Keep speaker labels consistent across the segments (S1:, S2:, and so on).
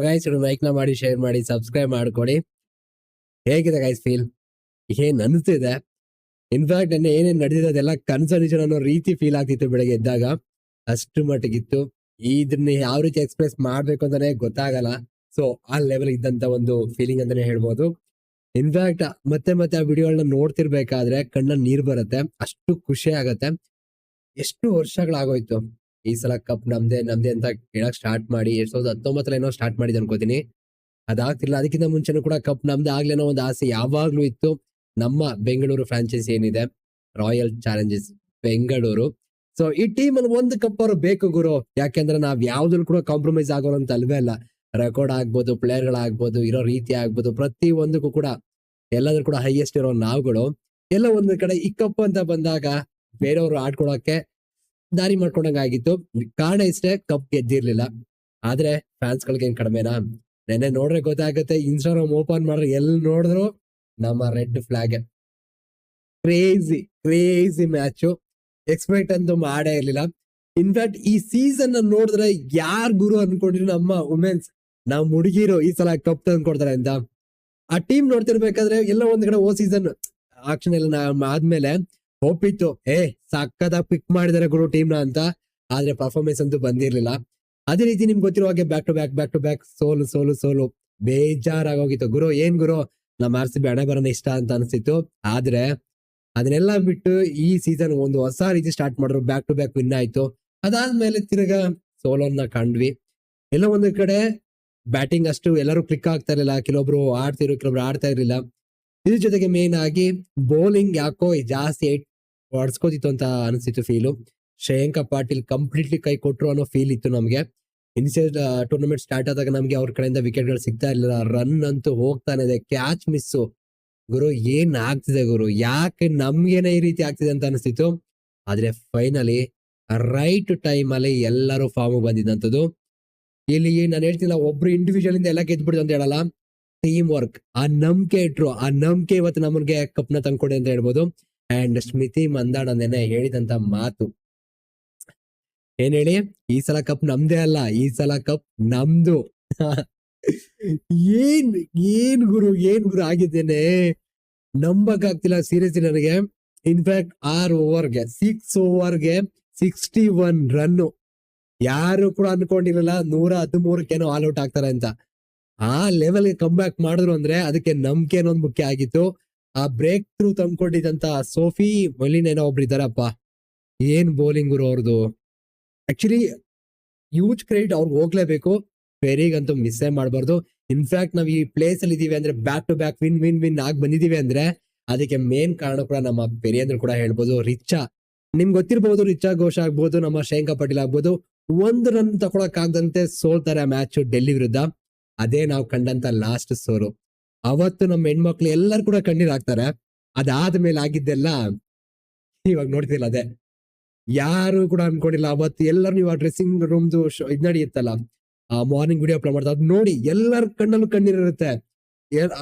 S1: Guys like ಲೈಕ್ನ ಮಾಡಿ share ಮಾಡಿ subscribe ಮಾಡ್ಕೊಡಿ. ಹೇಗಿದೆ ಗಾಯ್ಸ್ ಫೀಲ್ ಏನ್ ಅನಿಸ್ತಿದೆ? ಇನ್ಫ್ಯಾಕ್ಟ್ ನೆನ್ನೆ ಏನೇನು ನಡೆದಿದೆ ಅದೆಲ್ಲ ಕನ್ಸರ್ನೇಷನ್ ಅನ್ನೋ ರೀತಿ ಫೀಲ್ ಆಗ್ತಿತ್ತು ಬೆಳಗ್ಗೆ ಎದ್ದಾಗ. ಅಷ್ಟು ಮಟ್ಟಿಗಿತ್ತು. ಇದನ್ನ ಯಾವ ರೀತಿ ಎಕ್ಸ್ಪ್ರೆಸ್ ಮಾಡ್ಬೇಕು ಅಂತಾನೆ ಗೊತ್ತಾಗಲ್ಲ. ಸೊ ಆ ಲೆವೆಲ್ ಇದ್ದಂತ ಒಂದು ಫೀಲಿಂಗ್ ಅಂತಾನೆ ಹೇಳ್ಬೋದು. ಇನ್ಫ್ಯಾಕ್ಟ್ ಮತ್ತೆ ಮತ್ತೆ ಆ ವಿಡಿಯೋಗಳನ್ನ ನೋಡ್ತಿರ್ಬೇಕಾದ್ರೆ ಕಣ್ಣ ನೀರ್ ಬರುತ್ತೆ. ಅಷ್ಟು ಖುಷಿ ಆಗತ್ತೆ. ಎಷ್ಟು ವರ್ಷಗಳಾಗೋಯ್ತು? ಈ ಸಲ ಕಪ್ ನಮ್ದೆ, ನಮ್ದೇ ಅಂತ ಹೇಳಕ್ ಸ್ಟಾರ್ಟ್ ಮಾಡಿ ಎರಡ್ ಸಾವಿರದ ಹತ್ತೊಂಬತ್ತರಲ್ಲಿ ಏನೋ ಸ್ಟಾರ್ಟ್ ಮಾಡಿದೆ ಅನ್ಕೋತೀನಿ. ಅದಾಗ್ತಿಲ್ಲ ಅದಕ್ಕಿಂತ ಮುಂಚೆನೂ ಕೂಡ ಕಪ್ ನಮ್ದೆ ಆಗ್ಲೇನೋ ಒಂದು ಆಸೆ ಯಾವಾಗ್ಲೂ ಇತ್ತು. ನಮ್ಮ ಬೆಂಗಳೂರು ಫ್ರಾಂಚೈಸಿ ಏನಿದೆ? Royal Challengers Bengaluru. ಸೊ ಈ ಟೀಮ್ ಅಲ್ಲಿ ಒಂದು ಕಪ್ ಅವರು ಬೇಕು ಗುರು. ಯಾಕೆಂದ್ರೆ ನಾವ್ ಯಾವ್ದ್ರಲ್ಲಿ ಕೂಡ ಕಾಂಪ್ರಮೈಸ್ ಆಗೋರು ಅಂತ ಅಲ್ವೇ ಅಲ್ಲ. ರೆಕಾರ್ಡ್ ಆಗ್ಬೋದು ಪ್ಲೇಯರ್ ಗಳಾಗ್ಬೋದು, ಇರೋ ರೀತಿ ಆಗ್ಬೋದು, ಪ್ರತಿ ಒಂದಕ್ಕೂ ಕೂಡ ಎಲ್ಲಾದ್ರೂ ಕೂಡ ಹೈಯೆಸ್ಟ್ ಇರೋ ನಾವುಗಳು. ಎಲ್ಲ ಒಂದ್ ಕಡೆ ಈ ಕಪ್ ಅಂತ ಬಂದಾಗ ಬೇರೆಯವರು ಆಡ್ಕೊಳಕ್ಕೆ ದಾರಿ ಮಾಡ್ಕೊಂಡಂಗ ಆಗಿತ್ತು ಕಾರಣ ಇಷ್ಟೇ, ಕಪ್ ಗೆದ್ದಿರ್ಲಿಲ್ಲ. ಆದ್ರೆ ಫ್ಯಾನ್ಸ್ ಗಳಿಗೆ ಏನ್ ಕಡಿಮೆನಾ? ನೆನ್ನೆ ನೋಡ್ರೆ ಗೊತ್ತಾಗುತ್ತೆ ಇನ್ಸ್ಟಾಗ್ರಾಮ್ ಓಪನ್ ಮಾಡ್ರೆ ಎಲ್ ನೋಡಿದ್ರು ನಮ್ಮ red flag crazy crazy match expect ಅಂತೂ ಮಾಡೇ ಇರ್ಲಿಲ್ಲ. ಇನ್ಫ್ಯಾಕ್ಟ್ ಈ ಸೀಸನ್ ನೋಡಿದ್ರೆ ಯಾರ್ ಗುರು ಅನ್ಕೊಂಡ್ರಿ ನಮ್ಮ ವುಮೆನ್ಸ್ ನಾವ್ ಹುಡುಗಿರು ಈ ಸಲ ಕಪ್ ತಂದ್ಕೊಡ್ತಾರೆ ಅಂತ. ಆ ಟೀಮ್ ನೋಡ್ತಿರ್ಬೇಕಾದ್ರೆ ಎಲ್ಲ ಒಂದ್ ಕಡೆ ಓ ಸೀಸನ್ ಆಕ್ಷನ್ ಎಲ್ಲ ಆದ್ಮೇಲೆ ಹೋಪ್ ಇತ್ತು ಏ ಸಕ್ಕದಾಗ ಪಿಕ್ ಮಾಡಿದಾರೆ ಗುರು ಟೀಮ್ನ ಅಂತ. ಆದ್ರೆ ಪರ್ಫಾರ್ಮೆನ್ಸ್ ಅಂತೂ ಬಂದಿರ್ಲಿಲ್ಲ. ಅದೇ ರೀತಿ ನಿಮ್ಗೆ ಗೊತ್ತಿರೋ ಹಾಗೆ back to back back to back ಸೋಲು ಸೋಲು ಸೋಲು. ಬೇಜಾರಾಗೋಗಿತ್ತು. ಗುರು, ಏನ್ ಗುರು? ನಮ್ಮ ಆರ್ ಸಿ ಬಿ ಹಣೆ ಬರೋಣ ಇಷ್ಟ ಅಂತ ಅನಿಸ್ತಿತ್ತು ಆದ್ರೆ ಅದನ್ನೆಲ್ಲ ಬಿಟ್ಟು ಈ ಸೀಸನ್ ಒಂದು ಹೊಸ ರೀತಿ ಸ್ಟಾರ್ಟ್ ಮಾಡಿದ್ರು. ಬ್ಯಾಕ್ ಟು ಬ್ಯಾಕ್ ವಿನ್ ಆಯ್ತು. ಅದಾದ್ಮೇಲೆ ತಿರ್ಗಾ ಸೋಲೋನ್ನ ಕಂಡ್ವಿ. ಎಲ್ಲ ಒಂದು ಕಡೆ ಬ್ಯಾಟಿಂಗ್ ಅಷ್ಟು ಎಲ್ಲರೂ ಕ್ಲಿಕ್ ಆಗ್ತಾ ಇರಲಿಲ್ಲ. ಕೆಲವೊಬ್ರು ಆಡ್ತಿರು ಕೆಲವೊಬ್ರು ಆಡ್ತಾ ಇರಲಿಲ್ಲ. ಇದ್ರ ಜೊತೆಗೆ ಮೇನ್ ಆಗಿ ಬೌಲಿಂಗ್ ಯಾಕೋ ಜಾಸ್ತಿ ಏಟ್ ಹೊಡ್ಸ್ಕೋತಿತ್ತು ಅಂತ ಅನಿಸ್ತಿತ್ತು ಫೀಲು ಶ್ರೇಯಾಂಕ ಪಾಟೀಲ್ ಕಂಪ್ಲೀಟ್ಲಿ ಕೈ ಕೊಟ್ರು ಅನ್ನೋ ಫೀಲ್ ಇತ್ತು ನಮಗೆ. ಇನಿಷಿಯಲ್ ಟೂರ್ನಮೆಂಟ್ ಸ್ಟಾರ್ಟ್ ಆದಾಗ ನಮಗೆ ಅವ್ರ ಕಡೆಯಿಂದ ವಿಕೆಟ್ಗಳು ಸಿಗ್ತಾ ಇರಲಿಲ್ಲ. ರನ್ ಅಂತೂ ಹೋಗ್ತಾನೆ ಇದೆ. ಕ್ಯಾಚ್ ಮಿಸ್ಸು ಗುರು, ಏನ್ ಆಗ್ತಿದೆ ಗುರು? ಯಾಕೆ ನಮ್ಗೇನೆ ಈ ರೀತಿ ಆಗ್ತಿದೆ ಅಂತ ಅನಿಸ್ತಿತ್ತು ಆದ್ರೆ ಫೈನಲಿ ರೈಟ್ ಟೈಮ್ ಅಲ್ಲಿ ಎಲ್ಲರೂ ಫಾರ್ಮ್ ಬಂದಿದ್ದಂಥದ್ದು. ಇಲ್ಲಿ ನಾನು ಹೇಳ್ತಿಲ್ಲ, ಒಬ್ರು ಇಂಡಿವಿಜುವಲ್ ಇಂದ ಎಲ್ಲ ಗೆದ್ಬಿಡ್ತು ಅಂತ ಹೇಳಲ್ಲ. ಟೀಮ್ ವರ್ಕ್ ಆ ನಂಬಿಕೆ ಇಟ್ರು. ಆ ನಂಬಿಕೆ ಇವತ್ತು ನಮಗೆ ಕಪ್ನ ತಂದ್ಕೊಡಿ ಅಂತ ಹೇಳ್ಬೋದು. ಅಂಡ್ ಸ್ಮಿತಿ ಮಂದಾಣ ನೆನೆ ಹೇಳಿದಂತ ಮಾತು. ಏನ್ ಹೇಳಿ? ಈ ಸಲ ಕಪ್ ನಮ್ದೇ ಅಲ್ಲ, ಈ ಸಲ ಕಪ್ ನಮ್ದು. ಏನ್ ಏನ್ ಗುರು ಏನ್ ಗುರು ಆಗಿದ್ದೇನೆ? ನಂಬಕ್ ಆಗ್ತಿಲ್ಲ ಸೀರಿಯಸ್ಲಿ ನನಗೆ. ಇನ್ಫ್ಯಾಕ್ಟ್ ಆರ್ ಓವರ್ಗೆ ಸಿಕ್ಸ್ ಓವರ್ಗೆ ಸಿಕ್ಸ್ಟಿ ಒನ್ ರನ್ ಯಾರು ಕೂಡ ಅನ್ಕೊಂಡಿರಲಿಲ್ಲ, ನೂರ ಹದಿಮೂರಕ್ಕೇನೋ ಆಲ್ ಔಟ್ ಆಗ್ತಾರೆ ಅಂತ. ಆ ಲೆವೆಲ್ ಕಮ್ ಬ್ಯಾಕ್ ಮಾಡಿದ್ರು ಅಂದ್ರೆ ಅದಕ್ಕೆ ನಂಬಿಕೆ ಅನ್ನೋದು ಮುಖ್ಯ ಆಗಿತ್ತು. ಆ ಬ್ರೇಕ್ ಥ್ರೂ ತಂದ್ಕೊಂಡಿದ್ದಂತ ಸೋಫಿ ಮೊಲಿನ್ ಏನೋ ಒಬ್ರು ಇದಾರಪ್ಪ ಏನ್ ಬೌಲಿಂಗ್ ಗುರು ಅವ್ರದ್ದು ಆಕ್ಚುಲಿ ಹ್ಯೂಜ್ ಕ್ರೆಡಿಟ್ ಅವ್ರಿಗೆ ಹೋಗ್ಲೇಬೇಕು. ಪೆರಿಗಂತೂ ಮಿಸ್ಸೇ ಮಾಡಬಾರ್ದು. ಇನ್ಫ್ಯಾಕ್ಟ್ ನಾವು ಈ ಪ್ಲೇಸ್ ಅಲ್ಲಿ ಇದೀವಿ ಅಂದ್ರೆ back to back win win win ಆಗಿ ಬಂದಿದೀವಿ ಅಂದ್ರೆ ಅದಕ್ಕೆ ಮೇನ್ ಕಾರಣ ಕೂಡ ನಮ್ಮ ಪೆರಿ ಅಂದ್ರೆ ಕೂಡ ಹೇಳ್ಬೋದು. ರಿಚಾ ನಿಮ್ಗೆ ಗೊತ್ತಿರ್ಬೋದು ರಿಚಾ ಘೋಷ ಆಗ್ಬೋದು, ನಮ್ಮ ಶೇಂಕಾ ಪಾಟೀಲ್ ಆಗ್ಬೋದು. ಒಂದು ರನ್ ತಕೊಳಕ್ ಆಗದಂತೆ ಸೋಲ್ತಾರೆ ಮ್ಯಾಚ್ ಡೆಲ್ಲಿ ವಿರುದ್ಧ. ಅದೇ ನಾವು ಕಂಡಂತ ಲಾಸ್ಟ್ ಸೋಲು. ಅವತ್ತು ನಮ್ಮ ಹೆಣ್ಮಕ್ಳು ಎಲ್ಲರೂ ಕೂಡ ಕಣ್ಣೀರ್ ಹಾಕ್ತಾರೆ. ಅದಾದ್ಮೇಲೆ ಆಗಿದ್ದೆಲ್ಲ ಇವಾಗ ನೋಡ್ತಿಲ್ಲ ಅದೇ. ಯಾರು ಕೂಡ ಅನ್ಕೊಂಡಿಲ್ಲ ಅವತ್ತು ಎಲ್ಲರೂ ನೀವು ಆ ಡ್ರೆಸ್ಸಿಂಗ್ ರೂಮ್ದು ಇದ್ ನಡೆಯುತ್ತಲ್ಲ ಆ ಮಾರ್ನಿಂಗ್ ವಿಡಿಯೋ ಅಪ್ಲೋಡ್ ಮಾಡ್ತಾರೆ ಅದ್ ನೋಡಿ ಎಲ್ಲರ ಕಣ್ಣಲ್ಲೂ ಕಣ್ಣೀರಿರುತ್ತೆ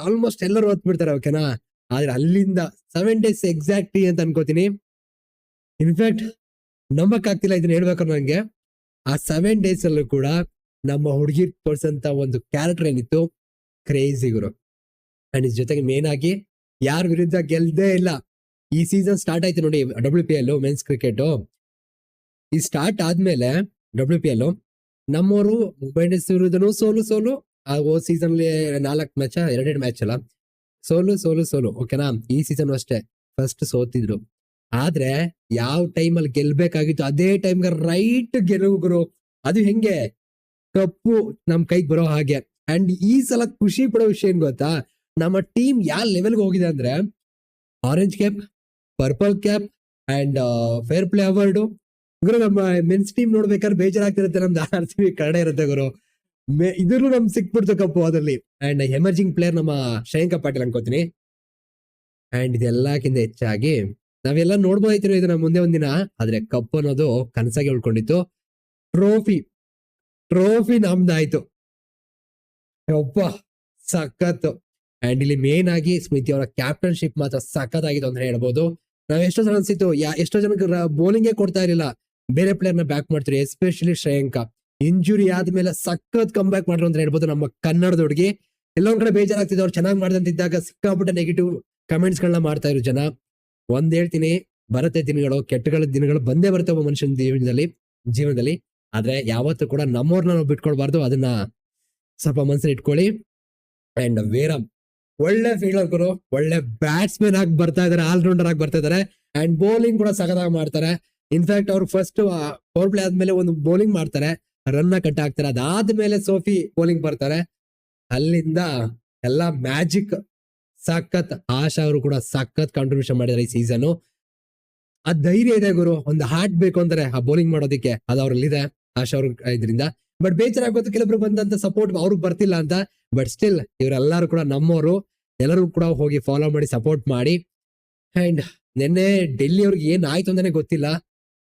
S1: ಆಲ್ಮೋಸ್ಟ್ ಎಲ್ಲರೂ ಹೊತ್ ಬಿಡ್ತಾರೆ ಓಕೆನಾ? ಆದ್ರೆ ಅಲ್ಲಿಂದ ಸೆವೆನ್ ಡೇಸ್ ಎಕ್ಸಾಕ್ಟ್ಲಿ ಅಂತ ಅನ್ಕೋತೀನಿ. ಇನ್ಫ್ಯಾಕ್ಟ್ ನಂಬಕ್ ಆಗ್ತಿಲ್ಲ ಇದನ್ನ ಹೇಳ್ಬೇಕಾದ್ರೆ ನಂಗೆ. ಆ ಸೆವೆನ್ ಡೇಸ್ ಅಲ್ಲೂ ಕೂಡ ನಮ್ಮ ಹುಡುಗಿ ತೋರಿಸಂತ ಒಂದು ಕ್ಯಾರೆಕ್ಟರ್ ಏನಿತ್ತು? ಕ್ರೇಜಿ ಗುರು. ಅಂಡ್ ಜೊತೆಗೆ ಮೇನ್ ಆಗಿ ಯಾರ ವಿರುದ್ಧ ಗೆಲ್ದೇ ಇಲ್ಲ. ಈ ಸೀಸನ್ ಸ್ಟಾರ್ಟ್ ಆಯ್ತು ನೋಡಿ W P L men's cricket ಈ ಸ್ಟಾರ್ಟ್ ಆದ್ಮೇಲೆ ಡಬ್ಲ್ಯೂ ಪಿ ಎಲ್ ನಮ್ಮವರು ವಿರುದ್ಧನೂ ಸೋಲು ಸೋಲು. ಆ ಓ ಸೀಸನ್ ನಾಲ್ಕು ಮ್ಯಾಚ್ ಎರಡೆರಡು ಮ್ಯಾಚ್ ಅಲ್ಲ. ಸೋಲು ಸೋಲು ಸೋಲು ಓಕೆನಾ ಈ ಸೀಸನ್ ಅಷ್ಟೇ. ಫಸ್ಟ್ ಸೋತಿದ್ರು. ಆದ್ರೆ ಯಾವ ಟೈಮ್ ಅಲ್ಲಿ ಗೆಲ್ಬೇಕಾಗಿತ್ತು, ಅದೇ ಟೈಮ್ಗೆ ರೈಟ್ ಗೆಲುವು ಗುರು. ಅದು ಹೆಂಗೆ? ಕಪ್ಪು ನಮ್ ಕೈಗೆ ಬರೋ ಹಾಗೆ. ಅಂಡ್ ಈ ಸಲ ಖುಷಿ ಪಡೋ ವಿಷಯ ಏನ್ ಗೊತ್ತಾ? ನಮ್ಮ ಟೀಮ್ ಯಾವ ಲೆವೆಲ್ಗೆ ಹೋಗಿದೆ ಅಂದ್ರೆ orange cap purple cap and fair play award ಗುರು, ನಮ್ಮ ಮೆನ್ಸ್ ಟೀಮ್ ನೋಡ್ಬೇಕಾದ್ರೆ ಬೇಜಾರಾಗ್ತಿರುತ್ತೆ, ನಮ್ದು ಆರ್ ಸಿ ಬಿ ಕನ್ನಡ ಇರುತ್ತೆ ಗುರು. ಇದ್ರು ನಮ್ ಸಿಕ್ಬಿಡ್ತು ಕಪ್ಪು ಅದರಲ್ಲಿ. ಅಂಡ್ ಎಮರ್ಜಿಂಗ್ ಪ್ಲೇಯರ್ ನಮ್ಮ ಶ್ರೇಯಾಂಕ ಪಾಟೀಲ್ ಅನ್ಕೋತೀನಿ. ಅಂಡ್ ಇದೆಲ್ಲಕ್ಕಿಂತ ಹೆಚ್ಚಾಗಿ ನಾವೆಲ್ಲ ನೋಡ್ಬೋದಾಯ್ತಿರೋ ಇದನ್ನ ಮುಂದೆ ಒಂದಿನ. ಆದ್ರೆ ಕಪ್ ಅನ್ನೋದು ಕನಸಾಗಿ ಉಳ್ಕೊಂಡಿತ್ತು. Trophy trophy ನಮ್ದಾಯ್ತು. ಒಬ್ಬ ಸಖತ್ತು. ಅಂಡ್ ಇಲ್ಲಿ ಮೇನ್ ಆಗಿ ಸ್ಮಿತಿ ಅವರ ಕ್ಯಾಪ್ಟನ್ಶಿಪ್ ಮಾತ್ರ ಸಖತ್ತಾಗಿದೆ ಅಂತ ಹೇಳ್ಬೋದು. ನಾವ್ ಎಷ್ಟೋ ಜನ ಅನ್ಸಿತ್ತು ಎಷ್ಟೋ ಜನಕ್ಕೆ ಬೌಲಿಂಗೇ ಕೊಡ್ತಾ ಇರಲಿಲ್ಲ. ಬೇರೆ ಪ್ಲೇಯರ್ನ ಬ್ಯಾಕ್ ಮಾಡ್ತಾರೆ ಎಸ್ಪೆಷಲಿ ಶ್ರೇಯಾಂಕ. ಇಂಜುರಿ ಆದ್ಮೇಲೆ ಸಖತ್ ಕಮ್ ಬ್ಯಾಕ್ ಮಾಡ್ರು ಅಂತ ಹೇಳ್ಬೋದು ನಮ್ಮ ಕನ್ನಡದ ಹುಡುಗಿ. ಎಲ್ಲೊಂದ್ ಕಡೆ ಬೇಜಾರಾಗ್ತಿದೆ ಅವ್ರು ಚೆನ್ನಾಗಿ ಮಾಡ್ದಂತಿದ್ದಾಗ ಸಿಕ್ಕಾಪಟ್ಟೆ ನೆಗೆಟಿವ್ ಕಮೆಂಟ್ಸ್ ಗಳನ್ನ ಮಾಡ್ತಾ ಇರೋ ಜನ. ಒಂದ್ ಹೇಳ್ತೀನಿ, ಬರುತ್ತೆ ದಿನಗಳು, ಕೆಟ್ಟಗಳ ದಿನಗಳು ಬಂದೇ ಬರುತ್ತೆ ಒಬ್ಬ ಮನುಷ್ಯನ ಜೀವನದಲ್ಲಿ ಜೀವನದಲ್ಲಿ. ಆದ್ರೆ ಯಾವತ್ತೂ ಕೂಡ ನಮ್ಮವ್ರನ್ನ ನಾವು ಬಿಟ್ಕೊಳ್ಬಾರ್ದು, ಅದನ್ನ ಸ್ವಲ್ಪ ಮನ್ಸಲ್ಲಿ ಇಟ್ಕೊಳ್ಳಿ. ಅಂಡ್ ವೇರಮ್ ಒಳ್ಳೆ ಫೀಲ್ಡರ್ ಗುರು ಒಳ್ಳೆ ಬ್ಯಾಟ್ಸ್ಮನ್ ಆಗಿ ಬರ್ತಾ ಇದಾರೆ ಆಲ್ರೌಂಡರ್ ಆಗಿ ಬರ್ತಾ ಇದಾರೆ ಅಂಡ್ ಬೌಲಿಂಗ್ ಕೂಡ ಸಖತ್ತಾಗಿ ಮಾಡ್ತಾರೆ. ಇನ್ಫ್ಯಾಕ್ಟ್ ಅವ್ರು ಫಸ್ಟ್ ಪವರ್ ಪ್ಲೇ ಆದ್ಮೇಲೆ ಒಂದು ಬೌಲಿಂಗ್ ಮಾಡ್ತಾರೆ ರನ್ ಕಟ್ ಆಗ್ತಾರೆ ಅದಾದ್ಮೇಲೆ ಸೋಫಿ ಬೌಲಿಂಗ್ ಬರ್ತಾರೆ. ಅಲ್ಲಿಂದ ಎಲ್ಲ ಮ್ಯಾಜಿಕ್ ಸಖತ್ ಆಶಾ ಅವರು ಕೂಡ ಸಖತ್ ಕಾಂಟ್ರಿಬ್ಯೂಷನ್ ಮಾಡಿದ್ದಾರೆ ಈ ಸೀಸನ್ ಆ ಧೈರ್ಯ ಇದೆ ಗುರು, ಒಂದು ಹಾರ್ಟ್ ಬೇಕು ಅಂದ್ರೆ ಆ ಬೌಲಿಂಗ್ ಮಾಡೋದಕ್ಕೆ, ಅದು ಅವ್ರಲ್ಲಿದೆ, ಆಶಾ ಅವ್ರ ಇದರಿಂದ. ಬಟ್ ಬೇಜಾರಾಗೋದು ಕೆಲವರು ಬಂದಂತ ಸಪೋರ್ಟ್ ಅವ್ರಿಗೆ ಬರ್ತಿಲ್ಲ ಅಂತ ಬಟ್ ಸ್ಟಿಲ್ ಇವರೆಲ್ಲರೂ ಕೂಡ ನಮ್ಮವರು ಎಲ್ಲರೂ ಕೂಡ ಹೋಗಿ ಫಾಲೋ ಮಾಡಿ ಸಪೋರ್ಟ್ ಮಾಡಿ. ಅಂಡ್ ನಿನ್ನೆ ಡೆಲ್ಲಿ ಅವ್ರಿಗೆ ಏನ್ ಆಯ್ತು ಅಂತಾನೆ ಗೊತ್ತಿಲ್ಲ.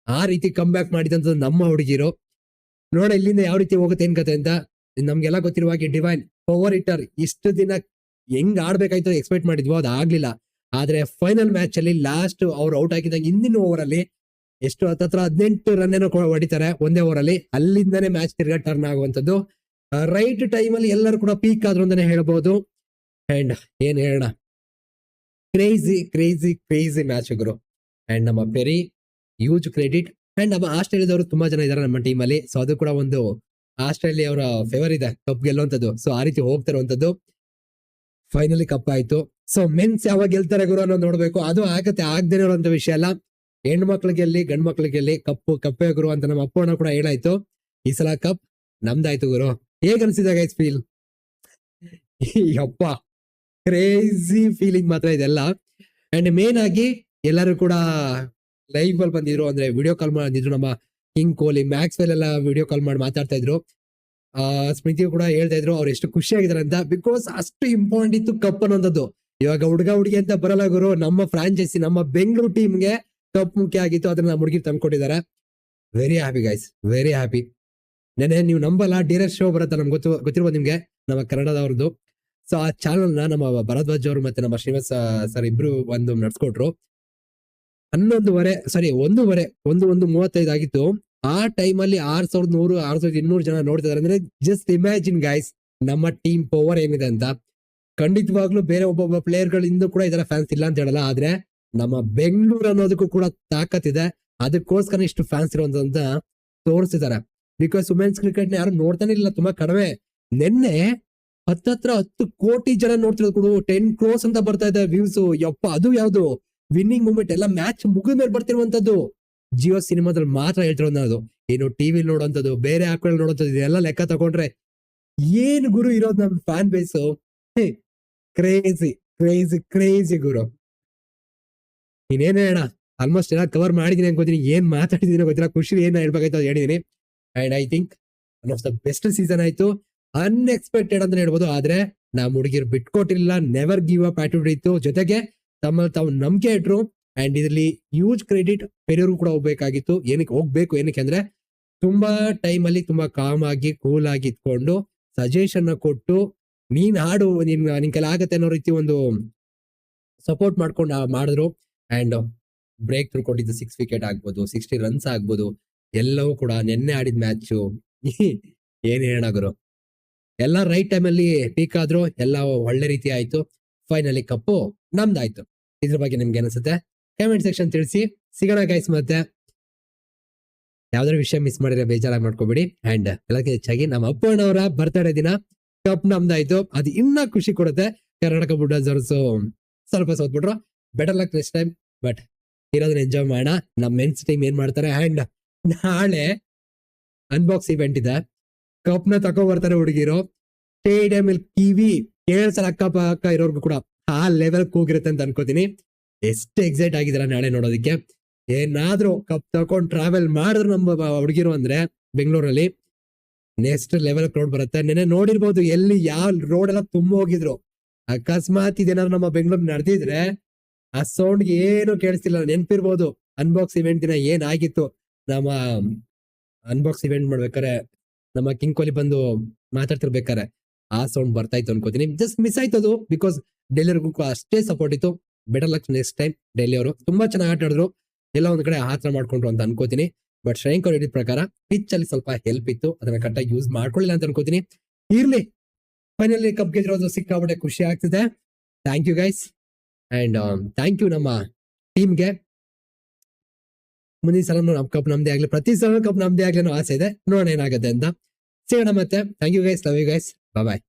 S1: ಆ ರೀತಿ ಕಮ್ ಬ್ಯಾಕ್ ಮಾಡಿದಂತ ನಮ್ಮ ಹುಡುಗಿರು. ನೋಡ ಇಲ್ಲಿಂದ ಯಾವ ರೀತಿ ಹೋಗುತ್ತೆ, ಏನ್ ಕತೆ ಅಂತ. ನಮ್ಗೆಲ್ಲ ಗೊತ್ತಿರುವ ಹಾಗೆ ಡಿವೈನ್ ಪವರ್ ಹಿಟ್ಟರ್ ಇಷ್ಟು ದಿನ ಹೆಂಗ್ ಆಡ್ಬೇಕಾಯ್ತು ಎಕ್ಸ್ಪೆಕ್ಟ್ ಮಾಡಿದ್ವೋ ಅದು ಆಗ್ಲಿಲ್ಲ. ಆದ್ರೆ ಫೈನಲ್ ಮ್ಯಾಚ್ ಅಲ್ಲಿ ಲಾಸ್ಟ್ ಅವ್ರು ಔಟ್ ಹಾಕಿದಾಗ ಹಿಂದಿನ ಓವರ್ ಅಲ್ಲಿ ಎಷ್ಟು ಹತ್ತತ್ರ ಹದಿನೆಂಟು ರನ್ ಏನೋ ಹೊಡಿತಾರೆ ಒಂದೇ ಓವರ್ ಅಲ್ಲಿ. ಅಲ್ಲಿಂದಾನೇ ಮ್ಯಾಚ್ ತಿರ್ಗಾ ಟರ್ನ್ ಆಗುವಂತದ್ದು ರೈಟ್ ಟೈಮ್ ಅಲ್ಲಿ ಎಲ್ಲರೂ ಕೂಡ ಪೀಕ್ ಆದ್ರು ಅಂತಾನೆ ಹೇಳ್ಬೋದು. ಅಂಡ್ ಏನ್ ಹೇಳೋಣ? ಕ್ರೇಜಿ ಕ್ರೇಜಿ ಕ್ರೇಜಿ ಮ್ಯಾಚ್ ಗುರು. ಅಂಡ್ ನಮ್ಮ ಪೆರಿ ಯೂಜ್ ಕ್ರೆಡಿಟ್ ಅಂಡ್ ನಮ್ಮ ಆಸ್ಟ್ರೇಲಿಯಾದವರು ತುಂಬಾ ಜನ ಇದ್ದಾರೆ ನಮ್ಮ ಟೀಮ್ ಅಲ್ಲಿ. ಸೊ ಅದು ಕೂಡ ಒಂದು ಆಸ್ಟ್ರೇಲಿಯಾ ಅವರ ಫೇವರ್ ಇದೆ. ಕಪ್ ಗೆಲ್ಲುವಂಥದ್ದು. ಸೊ ಆ ರೀತಿ ಹೋಗ್ತಿರುವಂಥದ್ದು ಫೈನಲಿ ಕಪ್ ಆಯ್ತು. ಸೊ ಮೆನ್ಸ್ ಯಾವಾಗ ಗೆಲ್ತಾರೆ ಗುರು ಅನ್ನೋದು ನೋಡ್ಬೇಕು. ಅದು ಆಗತ್ತೆ. ಆಗದೇ ಇರುವಂತ ವಿಷಯ ಅಲ್ಲ. ಹೆಣ್ಣು ಮಕ್ಳು ಗೆಲ್ಲಿ ಗಂಡು ಮಕ್ಳು ಗೆಲ್ಲಿ ಕಪ್ಪು ಕಪ್ಪೆ ಗುರು ಅಂತ ನಮ್ಮ ಅಪ್ಪಣ್ಣ ಕೂಡ ಹೇಳಾಯ್ತು. ಈ ಸಲ ಕಪ್ ನಮ್ದಾಯ್ತು ಗುರು. ಹೇಗನ್ಸಿದಾಗ ಫೀಲ್ ಯಪ್ಪ. ಕ್ರೇಜಿ ಫೀಲಿಂಗ್ ಮಾತ್ರ ಇದೆಲ್ಲ ಅಂಡ್ ಮೇನ್ ಆಗಿ ಎಲ್ಲರೂ ಕೂಡ ಲೈವ್ ಅಲ್ಲಿ ಬಂದಿದ್ರು, ಅಂದ್ರೆ ವಿಡಿಯೋ ಕಾಲ್ ಮಾಡಿದ್ರು ನಮ್ಮ ಕಿಂಗ್ ಕೊಹ್ಲಿ ಮ್ಯಾಕ್ಸ್ವೆಲ್ ಎಲ್ಲ ವಿಡಿಯೋ ಕಾಲ್ ಮಾಡಿ ಮಾತಾಡ್ತಾ ಇದ್ರು. ಆ ಸ್ಮೃತಿ ಕೂಡ ಹೇಳ್ತಾ ಇದ್ರು, ಅವ್ರು ಎಷ್ಟು ಖುಷಿಯಾಗಿದ್ದಾರೆ ಅಂತ. ಬಿಕಾಸ್ ಅಷ್ಟು ಇಂಪಾರ್ಟೆಂಟ್ ಇತ್ತು ಕಪ್ ಅನ್ನೋಂಥದ್ದು. ಇವಾಗ ಹುಡುಗ ಹುಡುಗಿ ಅಂತ ಬರಲ್ಲ ಗುರು. ನಮ್ಮ ಫ್ರಾಂಚೈಸಿ ನಮ್ಮ ಬೆಂಗಳೂರು ಟೀಮ್ಗೆ ಕಪ್ ಮುಖ್ಯ ಆಗಿತ್ತು, ಅದನ್ನ ನಮ್ಮ ಹುಡುಗಿ ತಂದ್ಕೊಟ್ಟಿದ್ದಾರೆ. Very happy guys very happy ನೆನೆ ನೀವು ನಂಬಲ್ಲ ಡಿರೆಕ್ಟ್ ಶೋ ಬರುತ್ತೆ ನಮ್ಗೆ ಗೊತ್ತು, ಗೊತ್ತಿರ್ಬೋದು ನಿಮ್ಗೆ? ನಮ್ಮ ಕನ್ನಡದವ್ರದ್ದು. ಸೊ ಆ ಚಾನಲ್ನ ನಮ್ಮ ಭರದ್ವಾಜ್ ಅವರು ಮತ್ತೆ ನಮ್ಮ ಶ್ರೀನಿವಾಸ ಸರ್ ಇಬ್ರು ಒಂದು ನಡ್ಸ್ಕೊಟ್ರು. ಹನ್ನೊಂದುವರೆ ಸಾರಿ ಒಂದೂವರೆ, ಒಂದು ಒಂದು ಮೂವತ್ತೈದು ಆಗಿತ್ತು. ಆ ಟೈಮಲ್ಲಿ ಆರ್ ಸಾವಿರದ ನೂರು, ಆರ್ ಸಾವಿರದ ಇನ್ನೂರು ಜನ ನೋಡ್ತಿದ್ದಾರೆ ಅಂದ್ರೆ ಜಸ್ಟ್ ಇಮ್ಯಾಜಿನ್ ಗೈಸ್ ನಮ್ಮ ಟೀಮ್ ಪವರ್ ಏನಿದೆ ಅಂತ. ಖಂಡಿತವಾಗ್ಲೂ ಬೇರೆ ಒಬ್ಬೊಬ್ಬ ಪ್ಲೇಯರ್ ಗಳಿಂದ ಕೂಡ ಇದರ ಫ್ಯಾನ್ಸ್ ಇಲ್ಲ ಅಂತ ಹೇಳಲ್ಲ. ಆದ್ರೆ ನಮ್ಮ ಬೆಂಗಳೂರು ಅನ್ನೋದಕ್ಕೂ ಕೂಡ ತಾಕತ್ತಿದೆ ಅದಕ್ಕೋಸ್ಕರ ಇಷ್ಟು ಫ್ಯಾನ್ಸ್ ಇರುವಂತ ತೋರಿಸಿದ್ದಾರೆ. ಬಿಕಾಸ್ ವುಮೆನ್ಸ್ ಕ್ರಿಕೆಟ್ ಯಾರು ನೋಡ್ತಾನೆ ಇಲ್ಲ ತುಂಬಾ ಕಡಿಮೆ. ನಿನ್ನೆ ಹತ್ತತ್ರ ಹತ್ತು ಕೋಟಿ ಜನ ನೋಡ್ತಿರೋದು ಕೊಡು ಟೆನ್ ಕ್ರೋಸ್ ಅಂತ ಬರ್ತಾ ಇದೆ ವ್ಯೂಸ್ ಯಪ್ಪ, ಅದು ಯಾವ್ದು? ವಿನ್ನಿಂಗ್ ಮೂಮೆಂಟ್ ಎಲ್ಲ ಮ್ಯಾಚ್ ಮುಗಿದ ಮೇಲೆ ಬರ್ತಿರುವಂತದ್ದು ಜಿಯೋ ಸಿನಿಮಾದಲ್ಲಿ ಮಾತ್ರ ಹೇಳ್ತಿರೋದು ನಾನು. ಏನು ಟಿವಿ ನೋಡೋಂಥದ್ದು, ಬೇರೆ ಆಪ್ ನೋಡೋಂಥದ್ದು, ಇದೆಲ್ಲ ಲೆಕ್ಕ ತಗೊಂಡ್ರೆ ಏನ್ ಗುರು ಇರೋದು ನಮ್ fan base crazy crazy crazy ಗುರು. ಇನ್ನೇನ್ ಹೇಳ ಆಲ್ಮೋಸ್ಟ್ ಎಲ್ಲ ಕವರ್ ಮಾಡಿದೀನಿ ಅನ್ಕೋತೀನಿ. ಏನ್ ಮಾತಾಡಿದೀನಿ ಗೊತ್ತಿಲ್ಲ. ಖುಷಿ ಏನ್ ಹೇಳ್ಬೇಕಾಯ್ತು ಅದು ಹೇಳಿದೀನಿ. And I think one of the best season ಆಯ್ತು. ಅನ್ಎಕ್ಸ್ಪೆಕ್ಟೆಡ್ ಅಂತ ಹೇಳ್ಬೋದು. ಆದ್ರೆ ನಮ್ ಹುಡುಗಿರು ಬಿಟ್ಕೊಟ್ಟಿಲ್ಲ ನೆವರ್ ಗಿವ್ ಅಪ್ ಆಟಿಟ್ಯೂಡ್ ಇತ್ತು. ಜೊತೆಗೆ ತಮ್ಮ ತಾವು ನಂಬಿಕೆ ಇಟ್ರು ಅಂಡ್ ಇದರಲ್ಲಿ ಯೂಜ್ ಕ್ರೆಡಿಟ್ ಬೇರೆಯವರು ಕೂಡ ಹೋಗ್ಬೇಕಾಗಿತ್ತು. ಏನಕ್ಕೆ ಹೋಗ್ಬೇಕು, ಏನಕ್ಕೆ ಅಂದ್ರೆ ತುಂಬಾ ಟೈಮ್ ಅಲ್ಲಿ ತುಂಬಾ ಕಾಮ್ ಆಗಿ ಕೂಲ್ ಆಗಿ ಇಟ್ಕೊಂಡು ಸಜೆಷನ್ ಕೊಟ್ಟು ನೀನ್ ಹಾಡು, ನಿನ್ ನಿನ್ ಕೈಲಿ ಆಗತ್ತೆ ಅನ್ನೋ ರೀತಿ ಒಂದು ಸಪೋರ್ಟ್ ಮಾಡ್ಕೊಂಡು ಮಾಡಿದ್ರು. ಅಂಡ್ ಬ್ರೇಕ್ ಥ್ರೂ ಕೊಟ್ಟಿದ್ದು ಸಿಕ್ಸ್ ವಿಕೆಟ್ ಆಗ್ಬೋದು ಸಿಕ್ಸ್ಟಿ ರನ್ಸ್ ಆಗ್ಬೋದು. ಎಲ್ಲವೂ ಕೂಡ ನಿನ್ನೆ ಆಡಿದ ಮ್ಯಾಚು ಏನ್ ಹೇಳೋಣ ಎಲ್ಲ ರೈಟ್ ಟೈಮ್ ಅಲ್ಲಿ ಪೀಕ್ ಆದ್ರು ಎಲ್ಲ ಒಳ್ಳೆ ರೀತಿ ಆಯ್ತು. ಫೈನಲಿ ಕಪ್ಪು, ನಮ್ದಾಯ್ತು. ಇದ್ರ ಬಗ್ಗೆ ನಿಮ್ಗೆ ಅನಿಸುತ್ತೆ ಕಮೆಂಟ್ ಸೆಕ್ಷನ್ ತಿಳಿಸಿ. ಸಿಗೋಣ ಗೈಸ್ ಮತ್ತೆ. ಯಾವ್ದಾದ್ರು ವಿಷಯ ಮಿಸ್ ಮಾಡಿದ್ರೆ ಬೇಜಾರಾಗಿ ಮಾಡ್ಕೋಬೇಡಿ. ಅಂಡ್ ಎಲ್ಲಕ್ಕಿಂತ ಹೆಚ್ಚಾಗಿ ನಮ್ಮ ಅಪ್ಪಣ್ಣವರ ಬರ್ತಡೇ ದಿನ. ಕಪ್ ನಮ್ದಾಯ್ತು. ಅದು ಇನ್ನ ಖುಷಿ ಕೊಡುತ್ತೆ. ಕರ್ನಾಟಕ ಬುಡ್ಡರ್ಸ್ ಸ್ವಲ್ಪ ಸೋತ್ಬಿಟ್ರು better luck next time but ಇರೋದನ್ನ ಎಂಜಾಯ್ ಮಾಡೋಣ. ನಮ್ಮ ಮೆನ್ಸ್ ಟೀಮ್ ಏನ್ ಮಾಡ್ತಾರೆ? ಅಂಡ್ ನಾಳೆ ಅನ್ಬಾಕ್ಸ್ ಇವೆಂಟ್ ಇದೆ. ಕಪ್ನ ಬರ್ತಾರೆ ಹುಡುಗಿರು ಸ್ಟೇಡಿಯಂ ಅಲ್ಲಿ ಕಿವಿ ಕೇಳ್ಸಲ ಅಕ್ಕಪಕ್ಕ ಇರೋರ್ಗು ಕೂಡ. ಆ ಲೆವೆಲ್ ಕೂಗಿರುತ್ತೆ ಅಂತ ಅನ್ಕೋತೀನಿ. ಎಷ್ಟು ಎಕ್ಸೈಟ್ ಆಗಿದಾರ ನಾಳೆ ನೋಡೋದಕ್ಕೆ? ಏನಾದ್ರೂ ಕಪ್ ತಕೊಂಡ್ ಟ್ರಾವೆಲ್ ಮಾಡಿದ್ರು ನಮ್ಮ ಹುಡುಗಿರು ಅಂದ್ರೆ ಬೆಂಗಳೂರಲ್ಲಿ. ನೆಕ್ಸ್ಟ್ ಲೆವೆಲ್ ಕ್ರೌಡ್ ಬರುತ್ತೆ. ನೆನೆ ನೋಡಿರ್ಬೋದು ಎಲ್ಲಿ ಯಾವ ರೋಡ್ ಎಲ್ಲ ತುಂಬ ಹೋಗಿದ್ರು. ಅಕಸ್ಮಾತ್ ಇದೇನಾದ್ರು ನಮ್ಮ ಬೆಂಗಳೂರು ನಡೆದಿದ್ರೆ ಆ ಸೌಂಡ್ ಏನು ಕೇಳಿಸ್ತಿಲ್ಲ. ನೆನ್ಪಿರ್ಬೋದು. ಅನ್ಬಾಕ್ಸ್ ಇವೆಂಟ್ ದಿನ ಏನಾಗಿತ್ತು? ನಮ್ಮ ಅನ್ಬಾಕ್ಸ್ ಇವೆಂಟ್ ಮಾಡ್ಬೇಕಾರೆ ನಮ್ಮ ಕಿಂಗ್ ಕೊಹ್ಲಿ ಬಂದು ಮಾತಾಡ್ತಿರ್ಬೇಕಾರೆ ಆ ಸೌಂಡ್ ಬರ್ತಾ ಇತ್ತು ಅನ್ಕೋತೀನಿ. ಜಸ್ಟ್ ಮಿಸ್ ಆಯ್ತು ಅದು ಬಿಕಾಸ್ ಅವ್ರಿಗೂ ಅಷ್ಟೇ ಸಪೋರ್ಟ್ ಇತ್ತು. Better luck next time Delhi ಅವರು. ತುಂಬಾ ಚೆನ್ನಾಗಿ ಆಟ ಆಡಿದ್ರು. ಎಲ್ಲ ಒಂದ್ ಕಡೆ ಆತರ ಮಾಡ್ಕೊಂಡ್ರು ಅಂತ ಅನ್ಕೋತೀನಿ. ಬಟ್ ಶ್ರೇಯಾಂಕ್ ಅವ್ರು ಹೇಳಿದ ಪ್ರಕಾರ ಪಿಚ್ ಅಲ್ಲಿ ಸ್ವಲ್ಪ ಹೆಲ್ಪ್ ಇತ್ತು. ಅದನ್ನ ಕರೆಕ್ಟಾಗಿ ಯೂಸ್ ಮಾಡ್ಕೊಳ್ಳಿಲ್ಲ ಅಂತ ಅನ್ಕೋತೀನಿ. ಇರ್ಲಿ. ಫೈನಲಿ ಕಪ್ ಗೆದ್ದಿರೋದು ಸಿಕ್ಕಾಪಟ್ಟೆ ಖುಷಿ ಆಗ್ತಿದೆ. Thank you guys and thank you ನಮ್ಮ ಟೀಮ್ಗೆ ಮುಂದಿನ ಸಲ ನಮ್ಮ ಕಪ್ ನಮ್ದೇ ಆಗ್ಲಿ, ಪ್ರತಿ ಸಲ ಕಪ್ ನಮ್ದೇ ಆಗ್ಲಿ ಆಸೆ ಇದೆ. ನೋಡೋಣ ಏನಾಗುತ್ತೆ ಅಂತ. ಸಿಗೋಣ ಮತ್ತೆ. Thank you guys love you guys bye